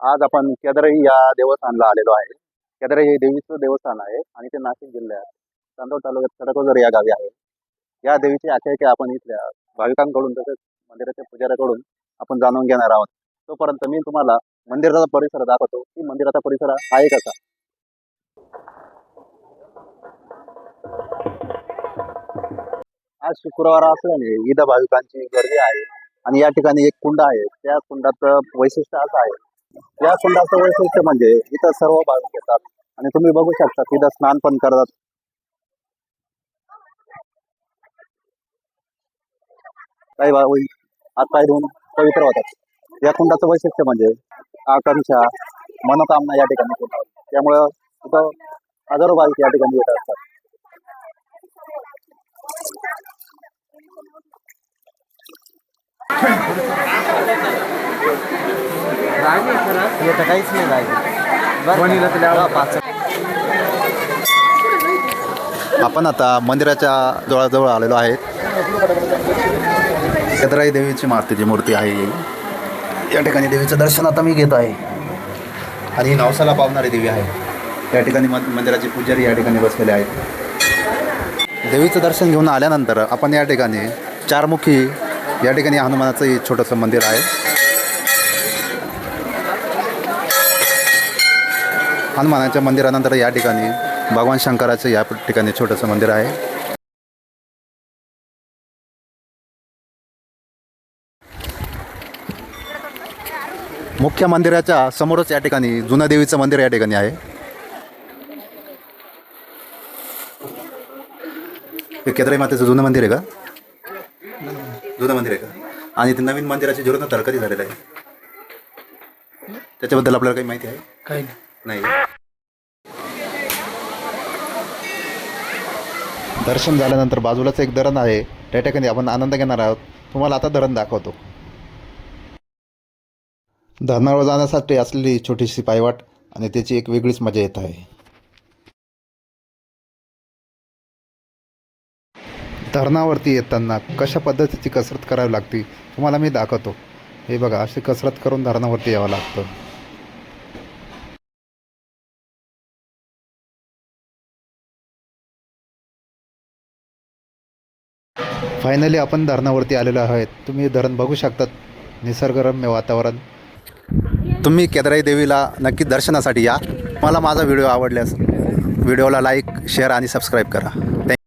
आज आपण केदारई या देवस्थानला आलेलो आहे. केदारई हे देवीचं देवस्थान आहे आणि ते नाशिक जिल्ह्यात चांदोड तालुक्यात खडकोजर या गावी आहे. या देवीची आख्यायिका आपण इथल्या भाविकांकडून तसेच मंदिराच्या पुजाऱ्याकडून आपण जाणून घेणार आहोत. तोपर्यंत मी तुम्हाला मंदिराचा परिसर दाखवतो. की मंदिराचा परिसर आहे कसा आज शुक्रवार असल्याने विविध भाविकांची गर्दी आहे आणि या ठिकाणी एक कुंड आहे. त्या कुंडाचं वैशिष्ट्य असं आहे या कुंडाचं वैशिष्ट्य म्हणजे इथं सर्व भाविक येतात आणि तुम्ही बघू शकता तिथं स्नान पण करतात. काही भाऊ हात पाय धुवून पवित्र होतात. या कुंडाचं वैशिष्ट्य म्हणजे आकांक्षा मनोकामना या ठिकाणी होतात. त्यामुळं तिथं हजारो भाविक या ठिकाणी येत असतात. येतं काहीच नाही राहिलं. पाच. आपण आता मंदिराच्या जवळजवळ आलेलो आहे. केदराई देवीची मारुतीची मूर्ती आहे ही. या ठिकाणी देवीचं दर्शन आता मी घेत आहे. आणि ही नवसाला पावणारी देवी आहे. या ठिकाणी मंदिराचे पुजारी या ठिकाणी बसलेले आहेत. देवीचं दर्शन घेऊन आल्यानंतर आपण या ठिकाणी चारमुखी या ठिकाणी हनुमानाचं छोटंसं मंदिर आहे. हनुमानाच्या मंदिरानंतर या ठिकाणी भगवान शंकराचं या ठिकाणी छोटंसं मंदिर आहे. मुख्य मंदिराच्या समोरच या ठिकाणी जुन्या देवीचं मंदिर या ठिकाणी आहे. हे केदारी मातेचं जुनं मंदिर आहे का? जुनं मंदिर आहे का? आणि ते नवीन मंदिराचे जीर्णोद्धार कधी झालेलं आहे? त्याच्याबद्दल आपल्याला काही माहिती आहे? काही नाही. नाही. दर्शन झाल्यानंतर बाजूलाच एक धरण आहे. त्या ठिकाणी आपण आनंद घेणार आहोत. तुम्हाला आता धरण दाखवतो. धरणावर जाण्यासाठी असलेली छोटीशी पायवाट आणि त्याची एक वेगळीच मजा येत आहे. धरणावरती येताना कशा पद्धतीची कसरत करावी लागते तुम्हाला मी दाखवतो. हे बघा अशी कसरत करून धरणावरती यावं लागतं. फायनली आपण धरणावरती आलेलो आहोत. तुम्ही धरण बघू शकतात. निसर्गरम्य वातावरण. तुम्ही केदाराई देवीला नक्की दर्शनासाठी या. मला माझा व्हिडिओ आवडल्यास व्हिडिओला लाईक शेअर आणि सबस्क्राईब करा.